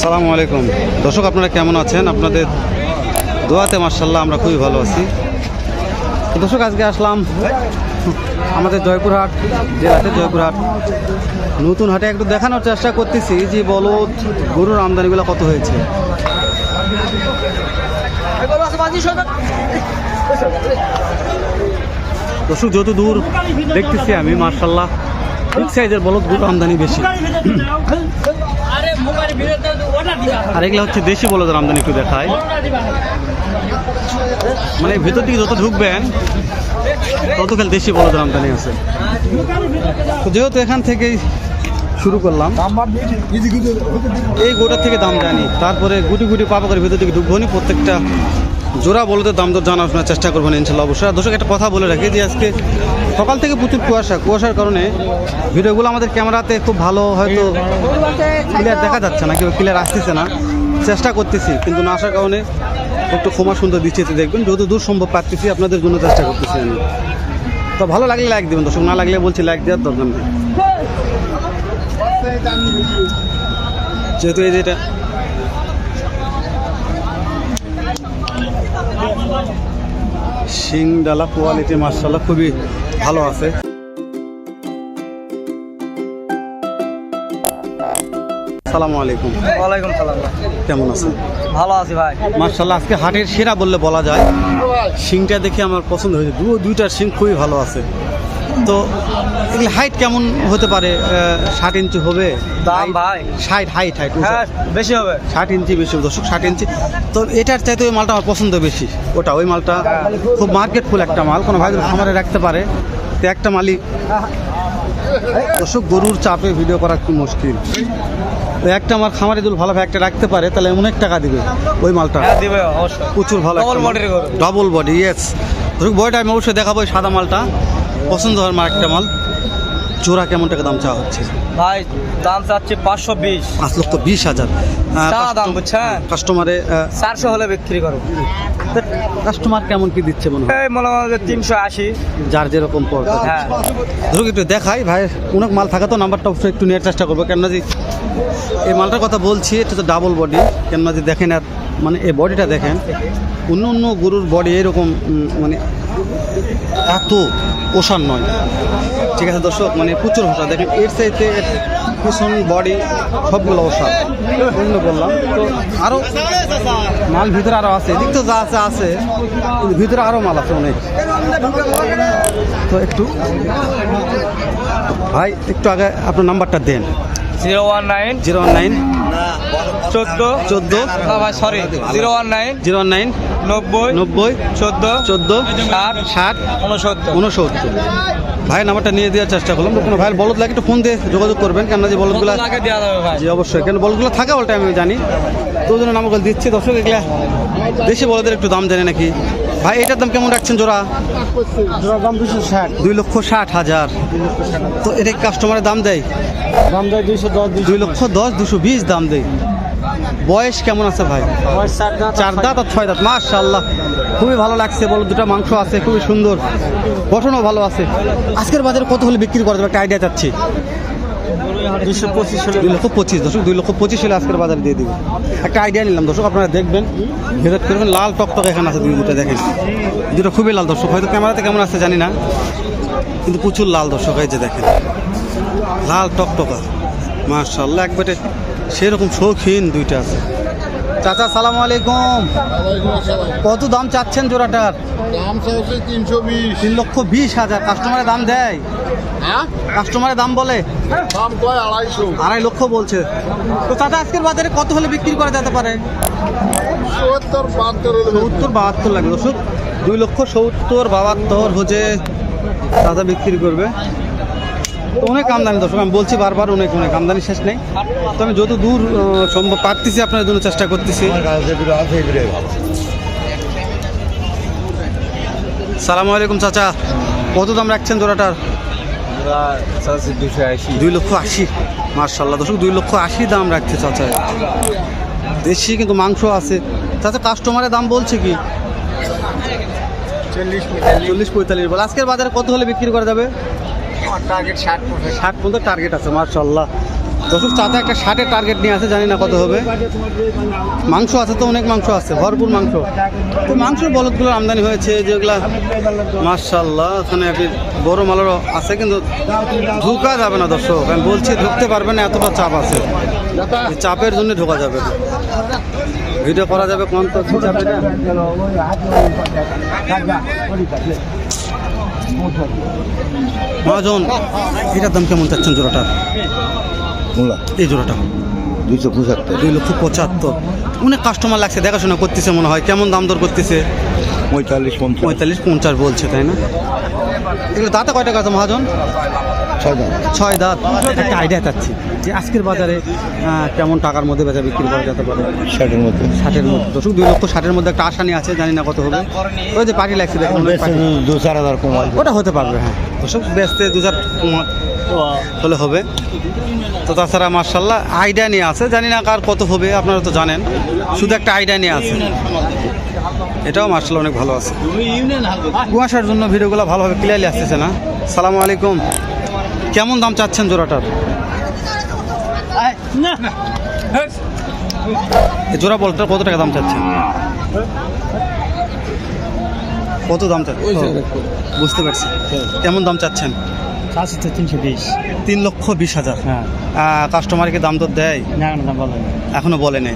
সালামু আলাইকুম। দর্শক, আপনারা কেমন আছেন? আপনাদের দোয়াতে মার্শাল্লাহ আমরা খুবই ভালো আছি। দর্শক, আজকে আসলাম আমাদের জয়পুরহাট, জেলাতে জয়পুরহাট। নতুন হাটে একটু দেখানোর চেষ্টা করতেছি যে বলদ গরুর আমদানিগুলো কত হয়েছে। দর্শক যত দূর দেখতেছি আমি মার্শাল্লাহ বিগ সাইজের বলদ গরুর আমদানি বেশি। আর এগুলো হচ্ছে দেশি বলদের আমদানি একটু দেখায় মানে ভেতর দিকে যত ঢুকবেন তত খেল দেশি বলদের আমদানি আছে। তো যেহেতু এখান থেকেই শুরু করলাম এই গোটার থেকে দাম জানি। তারপরে গুটি গুটি পাপা করে ভেতর দিকে ঢুকবো প্রত্যেকটা জোড়া বলতে দাম দর জানার চেষ্টা করবেন ইনশাল্লাহ অবশ্যই। দর্শক, একটা কথা বলে রাখি যে আজকে সকাল থেকে প্রচুর কুয়াশা। কুয়াশার কারণে ভিডিওগুলো আমাদের ক্যামেরাতে খুব ভালো হয়তো ক্লিয়ার দেখা যাচ্ছে না, কেউ ক্লিয়ার আসতেছে না। চেষ্টা করতেছি, কিন্তু না আসার কারণে একটু ক্ষমা সুন্দর দৃষ্টিতে দেখবেন। যত দূর সম্ভব পারতেছি আপনাদের জন্য চেষ্টা করতেছি আমি। তো ভালো লাগলে লাইক দেবেন, দর্শক, না লাগলে বলছি লাইক দেওয়ার দরকার নেই। যেহেতু এই যেটা শিং ডালা কোয়ালিটি মার্শাল্লাহ খুবই ভালো আছে। সালামু আলাইকুম। ওয়ালাইকুম সালাম। কেমন আছেন? ভালো আছি ভাই। মার্শাল্লাহ আজকে হাটের সেরা বললে বলা যায়। শিংটা দেখে আমার পছন্দ হয়েছে। দু দুইটার শিং খুবই ভালো আছে। তো এগুলি হাইট কেমন হতে পারে ষাট ইঞ্চি হবে? দাম ভাই। ষাট হাইট হাইট হ্যাঁ বেশি হবে। ষাট ইঞ্চি বেশি দর্শক ষাট ইঞ্চি। তো এটার চাইতে ওই মালটা আমার পছন্দ বেশি ওটা ওই মালটা খুব মার্কেটফুল একটা মাল। কোনো ভাই খামারে রাখতে পারে তো একটা মালিক দর্শক গরুর চাপে ভিডিও করা একটু মুশকিল। তো একটা আমার খামারে যদি ভালো একটা রাখতে পারে তাহলে অনেক টাকা দিবে ওই মালটা। হ্যাঁ দিবে প্রচুর ভালো। ডবল বডি ইয়েস বয়টা আমি অবশ্যই দেখাবো ওই সাদা মালটা। পছন্দ হওয়ার মার একটা মাল। জোড়া কেমন টাকা দাম চাওয়া হচ্ছে? ভাই দাম চাচ্ছি পাঁচশো বিশ। পাঁচ লক্ষ বিশ হাজার। দাম বুঝছেন? কাস্টমারে চারশো হলে বিক্রি করো। কাস্টমার কেমন কি দিচ্ছে মনে হয়? মনে হয় তিনশো আশি। যার যেরকম পড়বে হ্যাঁ। ধরুক একটু দেখাই ভাই অনেক মাল থাকা তো নাম্বারটা অবশ্যই একটু নেওয়ার চেষ্টা করব। কেননা যে এই মালটার কথা বলছি এটা তো ডাবল বডি কেননা যে দেখেন আর মানে এই বডিটা দেখেন অন্য অন্য গরুর বডি এরকম মানে এত ওষার নয়। ঠিক আছে দর্শক মানে প্রচুর ওষা দেখেন এর চাইতে এর পিছন বডি সবগুলো ওষা অন্য বললাম তো আরও মাল ভিতরে আরও আছে। এদিক তো যা আছে আছে কিন্তু ভিতরে আরও মাল আছে অনেক। তো একটু ভাই একটু আগে আপনার নাম্বারটা দেন। Zero one nine zero one nine চোদ্দ। চোদ্দ। ভাই sorry zero one nine. Zero one nine. নব্বই। নব্বই। চোদ্দ। চোদ্দ। ষাট। ষাট। উনসত্তর উনসত্তর ভাই নাম্বারটা নিয়ে দেওয়ার চেষ্টা করলাম। কোনো ভাইয়ের বলদ লাগে একটু ফোন দিয়ে যোগাযোগ করবেন কেননা যে বলদগুলো ভাই। জি অবশ্যই। কেন বলদগুলো থাকে ওটা আমি জানি। তো ওই জন্য নামগুলো দিচ্ছি দর্শক এগুলা। দেশি বলদের একটু দাম জানে নাকি? ভাই এটার দাম কেমন রাখছেন জোড়া? জোড়ার দাম দুশো ষাট। দুই লক্ষ ষাট হাজার। তো এটা কাস্টমারের দাম দেয়? দাম দেয় দুইশো দশ দুই লক্ষ দশ দুশো বিশ দাম দেয়। বয়স কেমন আছে ভাই? চার দাঁত আর ছয় দাঁত মাশাল্লাহ খুবই ভালো লাগছে বলো দুটো মাংস আছে খুবই সুন্দর। গঠনও ভালো আছে। আজকের বাজারে কত হলে বিক্রি করা যাবে? একটা আইডিয়া চাচ্ছি। দুই লক্ষ পঁচিশ দুই লক্ষ পঁচিশ হলে আজকের বাজারে দিয়ে দিব। একটা আইডিয়া নিলাম দর্শক আপনারা দেখবেন করবেন লাল টকটক এখানে আছে দুই দুটো দেখেন। দুটো খুবই লাল দর্শক হয়তো ক্যামেরাতে কেমন আছে জানি না কিন্তু প্রচুর লাল দর্শক এই যে দেখেন। লাল টকটকা মার্শাল্লাহ একবারে সেরকম শৌখিন দুইটা আছে। চাচা সালাম আলাইকুম। কত দাম চাচ্ছেন জোড়াটার? দাম তিনশো বিশ। তিন লক্ষ বিশ হাজার। কাস্টমারের দাম দেয়? হ্যাঁ? কাস্টমারের দাম বলে? দাম কয়? আড়াইশো। আড়াই লক্ষ বলছে। তো চাচা আজকের বাজারে কত হলে বিক্রি করা যেতে পারে? সত্তর বাহাত্তর হলে সত্তর বাহাত্তর লাগে দর্শক দুই লক্ষ সত্তর বাহাত্তর হচ্ছে দাদা বিক্রি করবে। তো অনেক আমদানি দর্শক আমি বলছি বারবার অনেক অনেক আমদানি শেষ নেই। তো আমি যত দূর সম্ভব পারতেছি আপনার জন্য চেষ্টা করতেছি। সালাম আলাইকুম চাচা। কত দাম রাখছেন জোড়াটার? দুই লক্ষ আশি। মার্শাল্লাহ দর্শক দুই লক্ষ আশি দাম রাখছে চাচা। দেশি কিন্তু মাংস আছে। চাচা কাস্টমারের দাম বলছে কি? চল্লিশ পঁয়তাল্লিশ বল। আজকের বাজারে কত হলে বিক্রি করা যাবে? টার্গেট ষাট পর্যন্ত। টার্গেট আছে মার্শাল্লাহ দর্শক চাচা একটা ষাটের টার্গেট নিয়ে আছে, জানি না কত হবে। মাংস আছে তো, অনেক মাংস আছে, ভরপুর মাংস। তো মাংসের বলদগুলোর আমদানি হয়েছে, যেগুলা মার্শাল্লাহ ওখানে একটি বড় মালেরও আছে, কিন্তু ঢোকা যাবে না দর্শক। আমি বলছি, ঢুকতে পারবে না, এতটা চাপ আছে। চাপের জন্য ঢোকা যাবে। ভিডিও করা যাবে কোন তো চাপ মহাজন এটার দাম কেমন চাচ্ছেন জোড়াটার মূলা। এই জোড়াটা। দুইশো পঁচাত্তর। দুই লক্ষ পঁচাত্তর। অনেক কাস্টমার লাগছে দেখাশোনা করতেছে মনে হয়। কেমন দাম দর করতেছে? পঁয়তাল্লিশ পঞ্চাশ। পঁয়তাল্লিশ পঞ্চাশ বলছে তাই না? এগুলো দাঁতে কয়টা কথা মহাজন? ছয় দাম ছয় দাঁত। একটা আইডিয়া চাচ্ছি যে আজকের বাজারে কেমন টাকার মধ্যে বেচা বিক্রি করা যেতে পারে? ষাটের মধ্যে। ষাটের মধ্যে। দশক দুই লক্ষ ষাটের মধ্যে একটা আশানি আছে জানি না কত হবে। ওই যে পার্টি লাগছে দেখুন দু চার হাজার কমাল ওটা হতে পারবে হ্যাঁ। দশক বেচতে দু চার হলে হবে। তো তাছাড়া মার্শাল্লাহ আইডিয়া নিয়ে আছে। জানি না কার কত হবে আপনারা তো জানেন। শুধু একটা আইডিয়া নিয়ে আছে। এটাও মার্শাল্লাহ অনেক ভালো আছে। কুয়াশার জন্য ভিডিওগুলো ভালোভাবে ক্লিয়ারলি আসতেছে না। সালামু আলাইকুম। কেমন দাম চাচ্ছেন জোড়াটার? এই জোড়া বলটার কত টাকা দাম চাচ্ছেন? কত দাম চাচ্ছেন? বুঝতে পারছি। কেমন দাম চাচ্ছেন? তিনশো বিশ। তিন লক্ষ বিশ হাজার। হ্যাঁ। কাস্টমারকে দাম তো দেয়? না এখনও বলে নেই।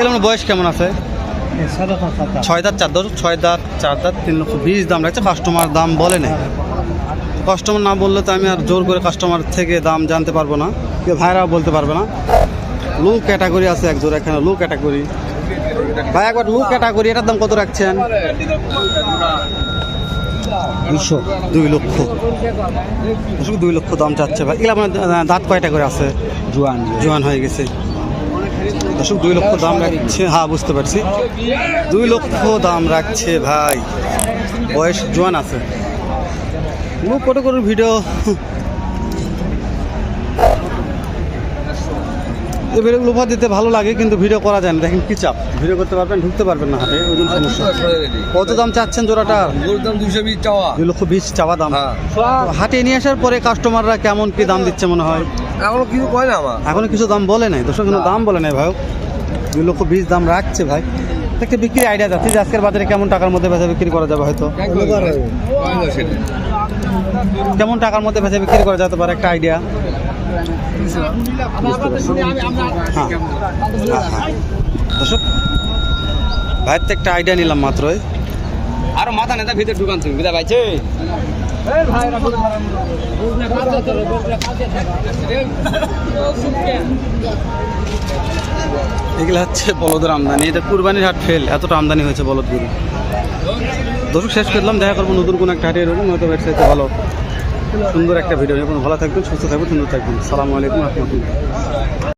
এরকম বয়স কেমন আছে? ছয় দাঁত চার দাঁত ছয় দাঁত চার দাঁত তিন লক্ষ বিশ দাম রাখছে। কাস্টমার দাম বলে নেই। কাস্টমার না বললে তো আমি আর জোর করে কাস্টমার থেকে দাম জানতে পারব না। কেউ ভাইরা বলতে পারবে না। লু ক্যাটাগরি আছে এক জোড়া এখানে লু ক্যাটাগরি ভাই একবার লো ক্যাটাগরি এটার দাম কত রাখছেন? দুশো দুই লক্ষ। দুই লক্ষ দাম চাচ্ছে ভাই। এগুলো আপনার দাঁত কয়টা করে আছে? জোয়ান। জোয়ান হয়ে গেছে। দর্শক দুই লক্ষ দাম রাখছে। হ্যাঁ বুঝতে পারছি। দুই লক্ষ দাম রাখছে ভাই। বয়স জোয়ান আছে। লোক কত করে ভিডিও এই ভিডিওগুলো উপহার দিতে ভালো লাগে কিন্তু ভিডিও করা যায় না। দেখেন কি চাপ। ভিডিও করতে পারবেন ঢুকতে পারবেন না হাটে ওই জন্য সমস্যা। কত দাম চাচ্ছেন জোড়াটা? দাম দুশো বিশ চাওয়া। দুই লক্ষ বিশ চাওয়া দাম। হ্যাঁ। হাটে নিয়ে আসার পরে কাস্টমাররা কেমন কি দাম দিচ্ছে মনে হয়? এখনও কিছু কয় না আমার এখনও কিছু দাম বলে নাই। দর্শক কোনো দাম বলে নাই ভাই। দুই লক্ষ বিশ দাম রাখছে ভাই। একটা বিক্রি আইডিয়া যাচ্ছে যে আজকের বাজারে কেমন টাকার মধ্যে বেচা বিক্রি করা যাবে হয়তো। কেমন টাকার মধ্যে বেচা বিক্রি করা যেতে পারে একটা আইডিয়া হ্যাঁ। দর্শক, ভাইয়ের তো একটা আইডিয়া নিলাম মাত্রই। আরও মাথা নেতা ভিতরে ঢুকান তুমি পাইছে এগুলো হচ্ছে বলদের আমদানি। এটা কুরবানির হাট ফেল এতটা আমদানি হয়েছে বলদগুলো। দর্শক শেষ করলাম দেখা করব নতুন কোনো একটা হাটে এরকম হয়তো ব্যবসায়িত ভালো সুন্দর একটা ভিডিও ভালো থাকবেন সুস্থ থাকবেন সুন্দর থাকবেন। সালামু আলাইকুম রহমতুল্লাহ।